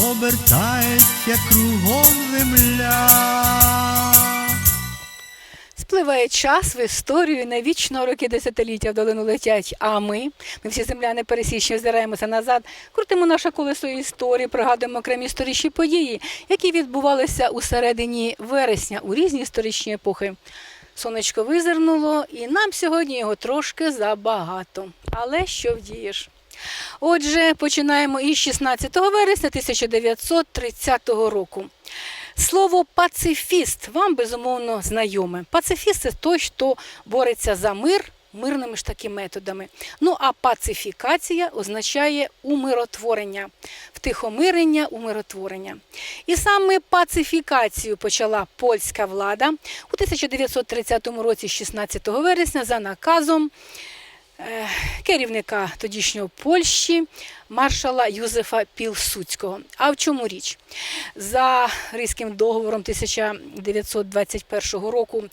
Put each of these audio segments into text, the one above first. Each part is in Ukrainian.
обертається кругом земля. Спливає час в історію, навічно роки десятиліття в долину летять. А ми, ми всі земляни пересічні, озираємося назад, крутимо наше колесо історії, пригадуємо окремі історичні події, які відбувалися у середині вересня у різні історичні епохи. Сонечко визирнуло, і нам сьогодні його трошки забагато. Але що вдієш? Отже, починаємо із 16 вересня 1930 року. Слово пацифіст вам безумовно знайоме. Пацифіст це той, хто бореться за мир мирними ж таки методами. Ну а пацифікація означає умиротворення, втихомирення, умиротворення. І саме пацифікацію почала польська влада у 1930 році, 16 вересня, за наказом керівника тодішнього Польщі маршала Юзефа Пілсуцького. А в чому річ? За Ризьким договором 1921 року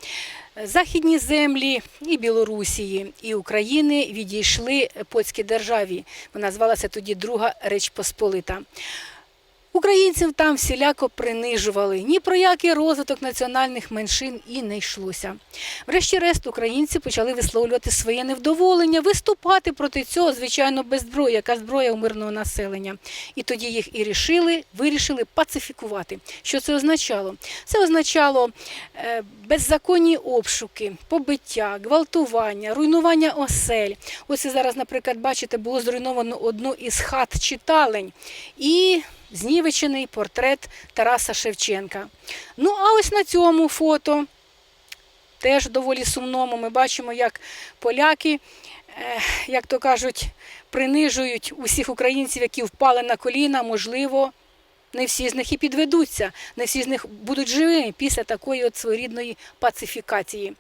е, західні землі і Білорусії, і України відійшли польській державі. Вона звалася тоді Друга Реч Посполита. Українців там всіляко принижували. Ні про який розвиток національних меншин і не йшлося. Врешті-решт, українці почали висловлювати своє невдоволення, виступати проти цього, звичайно, без зброї, яка зброя у мирного населення. І тоді їх і рішили, вирішили пацифікувати. Що це означало? Це означало е, беззаконні обшуки, побиття, гвалтування, руйнування осель. Ось зараз, наприклад, бачите, було зруйновано одну із хат читалень. І знівечений портрет Тараса Шевченка. Ну, а ось на цьому фото, теж доволі сумному, ми бачимо, як поляки, е, як то кажуть, принижують усіх українців, які впали на коліна, можливо. Не всі з них і підведуться, не всі з них будуть живими після такої от своєрідної пацифікації.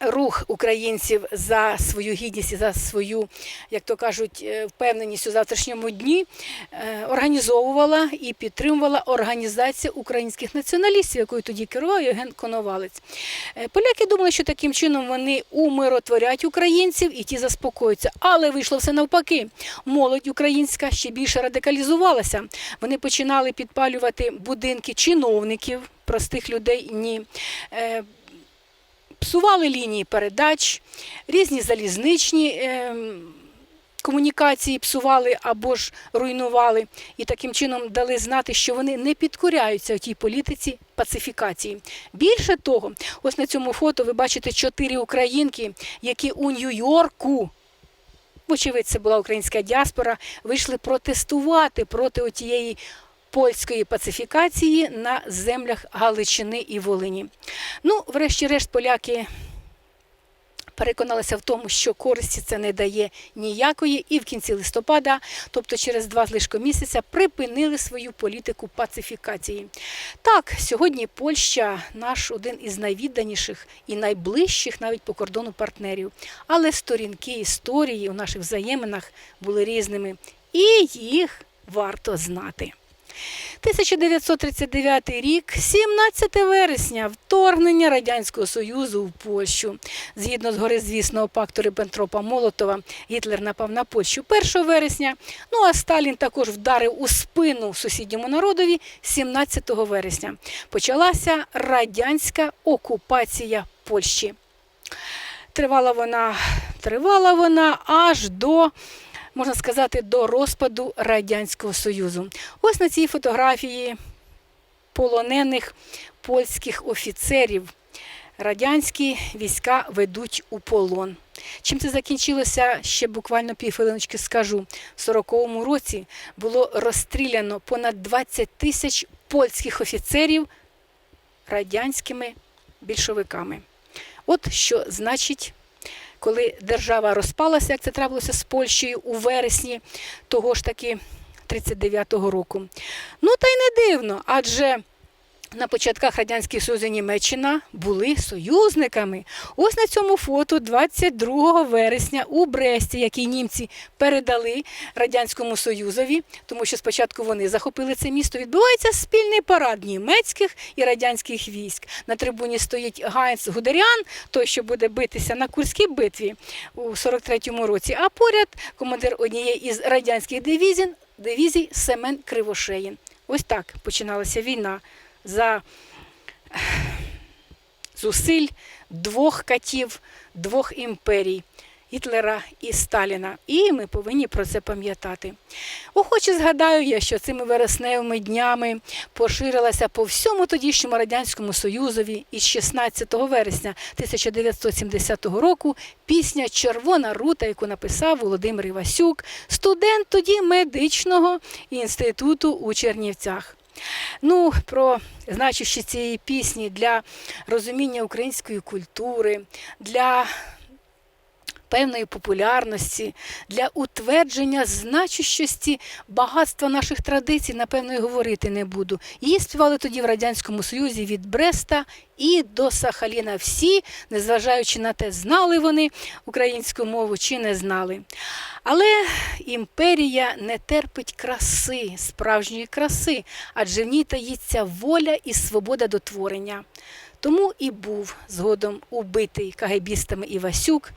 Рух українців за свою гідність і за свою, як то кажуть, е, впевненість у завтрашньому дні е, організовувала і підтримувала організація українських націоналістів, якою тоді керував Євген Коновалець. Е, Поляки думали, що таким чином вони умиротворять українців і ті заспокоюються. Але вийшло все навпаки. Молодь українська ще більше радикалізувалася. Вони починали підпалювати будинки чиновників, простих людей ні. Псували лінії передач, різні залізничні е, комунікації псували або ж руйнували, і таким чином дали знати, що вони не підкоряються тій політиці пацифікації. Більше того, ось на цьому фото ви бачите чотири українки, які у Нью-Йорку. Вочевидь, це була українська діаспора, вийшли протестувати проти отієї польської пацифікації на землях Галичини і Волині. Ну, врешті-решт, поляки переконалися в тому, що користі це не дає ніякої, і в кінці листопада, тобто через два з лишком місяця, припинили свою політику пацифікації. Так, сьогодні Польща наш один із найвідданіших і найближчих навіть по кордону партнерів. Але сторінки історії у наших взаєминах були різними, і їх варто знати. 1939 рік, 17 вересня, вторгнення Радянського Союзу в Польщу. Згідно з горизвісного пакту Риббентропа Молотова, Гітлер напав на Польщу 1 вересня. Ну а Сталін також вдарив у спину сусідньому народові 17 вересня. Почалася радянська окупація Польщі. Тривала вона, тривала вона аж до можна сказати, до розпаду Радянського Союзу. Ось на цій фотографії полонених польських офіцерів радянські війська ведуть у полон. Чим це закінчилося, ще буквально півхвилиночки скажу. В 40-му році було розстріляно понад 20 тисяч польських офіцерів радянськими більшовиками. От що значить коли держава розпалася, як це трапилося з Польщею у вересні того ж таки 39-го року. Ну та й не дивно, адже на початках Радянського Союзу Німеччина були союзниками. Ось на цьому фото 22 вересня у Бресті, який німці передали Радянському Союзові, тому що спочатку вони захопили це місто. Відбувається спільний парад німецьких і радянських військ. На трибуні стоїть Гайнц Гудерян, той, що буде битися на Курській битві у 43-му році. А поряд командир однієї із радянських дивізій, дивізій Семен Кривошеїн. Ось так починалася війна за зусиль двох катів, двох імперій. Гітлера і Сталіна. І ми повинні про це пам'ятати. Охоче згадаю я, що цими вересневими днями поширилася по всьому тодішньому Радянському Союзові із 16 вересня 1970 року пісня Червона рута, яку написав Володимир Івасюк, студент тоді медичного інституту у Чернівцях. Ну, про значущі цієї пісні для розуміння української культури, для певної популярності, для утвердження значущості багатства наших традицій, напевно, і говорити не буду. Її співали тоді в Радянському Союзі від Бреста і до Сахаліна. Всі, незважаючи на те, знали вони українську мову чи не знали. Але імперія не терпить краси, справжньої краси, адже в ній таїться воля і свобода до творення. Тому і був згодом убитий кагебістами Івасюк.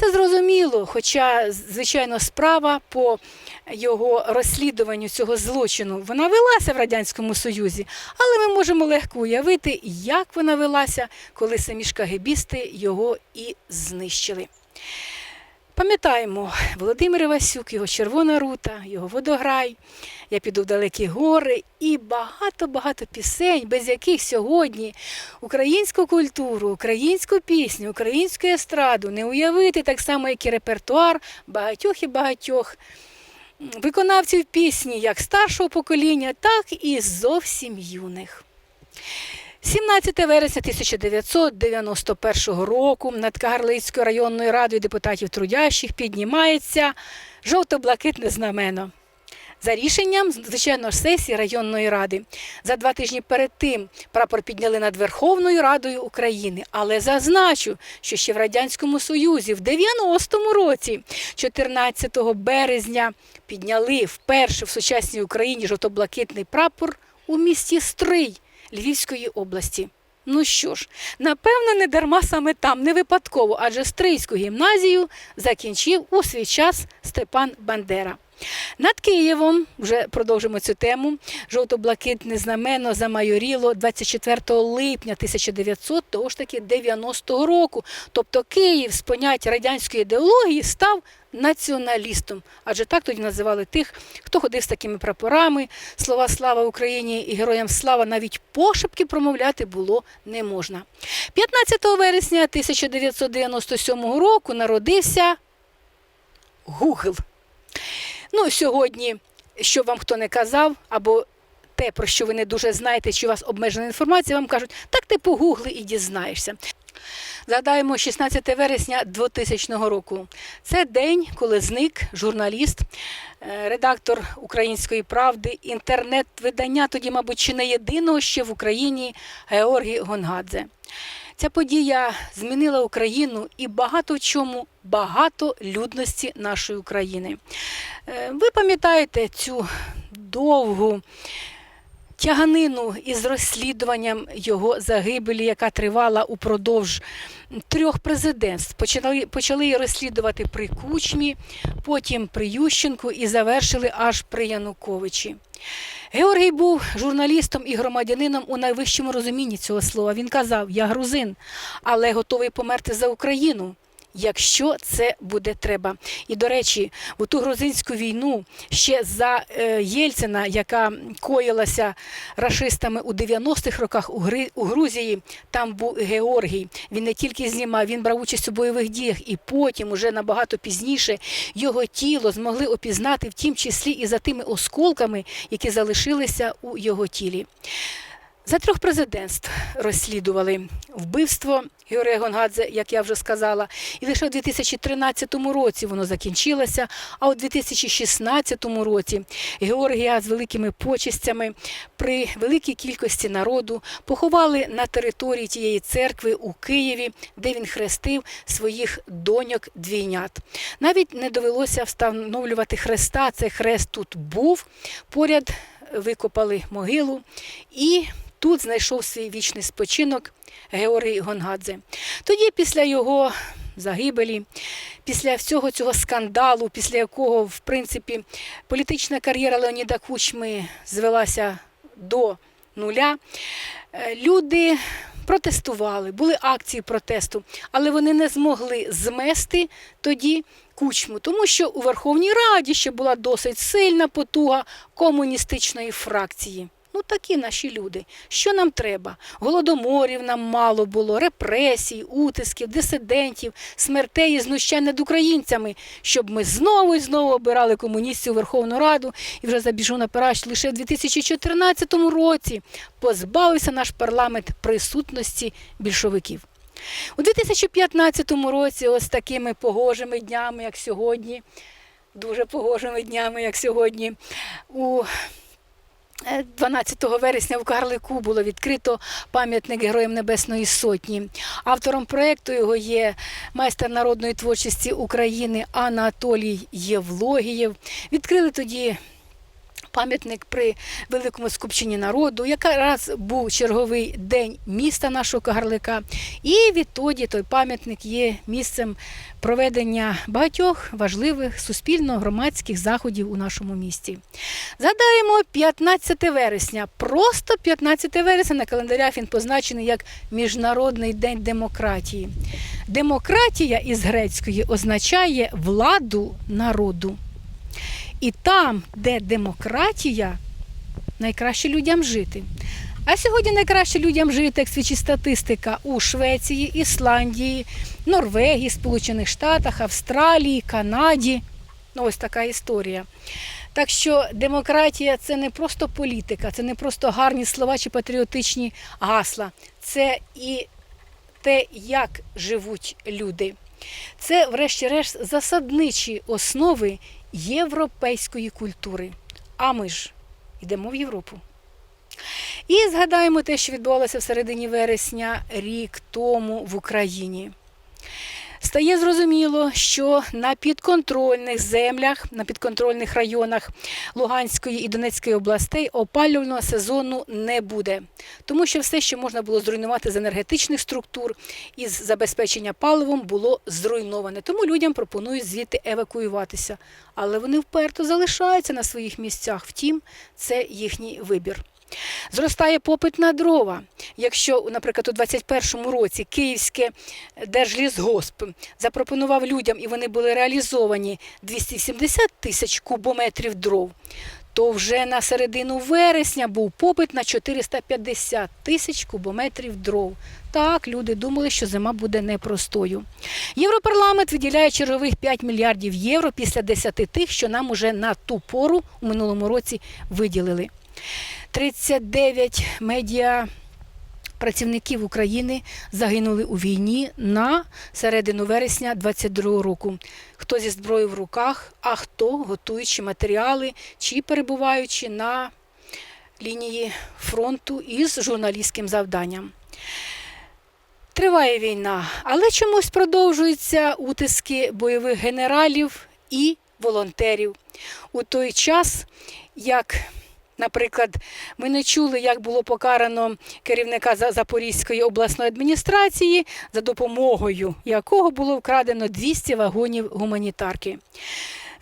Це зрозуміло, хоча, звичайно, справа по його розслідуванню цього злочину вона велася в Радянському Союзі, але ми можемо легко уявити, як вона велася, коли самі ж кагебісти його і знищили. Пам'ятаємо Володимир Івасюк, його червона рута, його водограй. Я піду в далекі гори і багато-багато пісень, без яких сьогодні українську культуру, українську пісню, українську естраду не уявити так само, як і репертуар багатьох і багатьох виконавців пісні, як старшого покоління, так і зовсім юних. 17 вересня 1991 року над Кагарлицькою районною радою депутатів трудящих піднімається жовто-блакитне знамено. За рішенням, звичайно, ж, сесії районної ради. За два тижні перед тим прапор підняли над Верховною Радою України. Але зазначу, що ще в Радянському Союзі в 90-му році, 14 березня, підняли вперше в сучасній Україні жовто-блакитний прапор у місті Стрий Львівської області. Ну що ж, напевно, не дарма саме там, не випадково, адже Стрийську гімназію закінчив у свій час Степан Бандера. Над Києвом, вже продовжимо цю тему, жовто-блакитне знамено замайоріло 24 липня 1900 того ж таки 90-го року. Тобто Київ з поняття радянської ідеології став націоналістом, адже так тоді називали тих, хто ходив з такими прапорами. Слова слава Україні і героям слава навіть пошепки промовляти було не можна. 15 вересня 1997 року народився Гугл. Ну, сьогодні, що вам хто не казав, або те, про що ви не дуже знаєте, чи у вас обмежена інформація, вам кажуть, так ти погугли і дізнаєшся. Згадаємо 16 вересня 2000 року. Це день, коли зник журналіст, е, редактор Української правди, інтернет-видання, тоді, мабуть, чи не єдиного ще в Україні Георгій Гонгадзе. Ця подія змінила Україну і багато в чому багато людності нашої України. Е, Ви пам'ятаєте цю довгу тяганину із розслідуванням його загибелі, яка тривала упродовж трьох президентств. Почали, почали її розслідувати при Кучмі, потім при Ющенку і завершили аж при Януковичі. Георгій був журналістом і громадянином у найвищому розумінні цього слова. Він казав: Я грузин, але готовий померти за Україну. Якщо це буде треба, і до речі, у ту грузинську війну ще за е, Єльцина, яка коїлася рашистами у 90-х роках у, Грузії, там був Георгій. Він не тільки знімав, він брав участь у бойових діях, і потім, уже набагато пізніше, його тіло змогли опізнати, в тім числі і за тими осколками, які залишилися у його тілі. За трьох президентств розслідували вбивство Георгія Гонгадзе, як я вже сказала, і лише у 2013 році воно закінчилося. А у 2016 році Георгія з великими почестями при великій кількості народу поховали на території тієї церкви у Києві, де він хрестив своїх доньок двійнят. Навіть не довелося встановлювати хреста. Цей хрест тут був. Поряд викопали могилу і тут знайшов свій вічний спочинок Георгій Гонгадзе. Тоді, після його загибелі, після всього цього скандалу, після якого, в принципі, політична кар'єра Леоніда Кучми звелася до нуля, е, люди протестували, були акції протесту, але вони не змогли змести тоді кучму, тому що у Верховній Раді ще була досить сильна потуга комуністичної фракції. Ну, такі наші люди. Що нам треба? Голодоморів нам мало було, репресій, утисків, дисидентів, смертей і знущань над українцями, щоб ми знову і знову обирали комуністів у Верховну Раду і вже забіжу на наперед, лише в 2014 році позбавився наш парламент присутності більшовиків. У 2015 році, ось такими погожими днями, як сьогодні, дуже погожими днями, як сьогодні, у 12 вересня в Карлику було відкрито пам'ятник Героям Небесної Сотні. Автором проєкту його є майстер народної творчості України Анатолій Євлогієв. Відкрили тоді пам'ятник при великому скупченні народу. Якраз був черговий день міста нашого Кагарлика. І відтоді той пам'ятник є місцем проведення багатьох важливих суспільно-громадських заходів у нашому місті. Згадаємо 15 вересня. Просто 15 вересня на календарях він позначений як Міжнародний день демократії. Демократія із грецької означає владу народу. І там, де демократія, найкраще людям жити. А сьогодні найкраще людям жити, як свідчить статистика у Швеції, Ісландії, Норвегії, Сполучених Штатах, Австралії, Канаді. Ну, ось така історія. Так що демократія це не просто політика, це не просто гарні слова чи патріотичні гасла. Це і те, як живуть люди. Це, врешті-решт, засадничі основи європейської культури. А ми ж йдемо в Європу. І згадаємо те, що відбувалося в середині вересня рік тому в Україні. Стає зрозуміло, що на підконтрольних землях, на підконтрольних районах Луганської і Донецької областей опалювального сезону не буде, тому що все, що можна було зруйнувати з енергетичних структур із забезпечення паливом, було зруйноване. Тому людям пропонують звідти евакуюватися. Але вони вперто залишаються на своїх місцях. Втім, це їхній вибір. Зростає попит на дрова. Якщо, наприклад, у 2021 році Київське Держлісгосп запропонував людям, і вони були реалізовані 270 тисяч кубометрів дров, то вже на середину вересня був попит на 450 тисяч кубометрів дров. Так, люди думали, що зима буде непростою. Європарламент виділяє чергових 5 мільярдів євро після 10 тих, що нам уже на ту пору у минулому році виділили. 39 медіа працівників України загинули у війні на середину вересня 22 року. Хто зі зброєю в руках, а хто готуючи матеріали чи перебуваючи на лінії фронту із журналістським завданням. Триває війна, але чомусь продовжуються утиски бойових генералів і волонтерів у той час, як Наприклад, ми не чули, як було покарано керівника Запорізької обласної адміністрації, за допомогою якого було вкрадено 200 вагонів гуманітарки.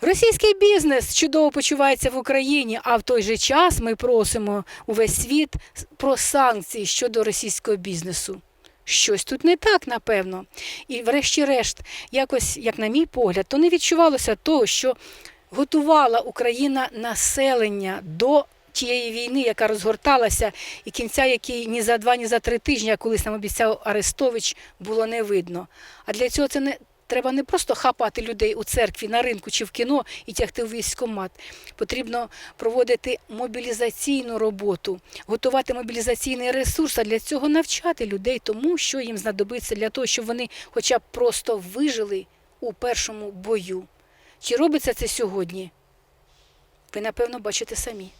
Російський бізнес чудово почувається в Україні, а в той же час ми просимо увесь світ про санкції щодо російського бізнесу. Щось тут не так, напевно. І, врешті-решт, якось, як на мій погляд, то не відчувалося того, що готувала Україна населення до тієї війни, яка розгорталася, і кінця якій ні за два, ні за три тижні, як колись нам обіцяв Арестович, було не видно. А для цього це не треба не просто хапати людей у церкві, на ринку чи в кіно і тягти у військкомат. Потрібно проводити мобілізаційну роботу, готувати мобілізаційний ресурс, а для цього навчати людей тому, що їм знадобиться для того, щоб вони хоча б просто вижили у першому бою. Чи робиться це сьогодні? Ви, напевно, бачите самі.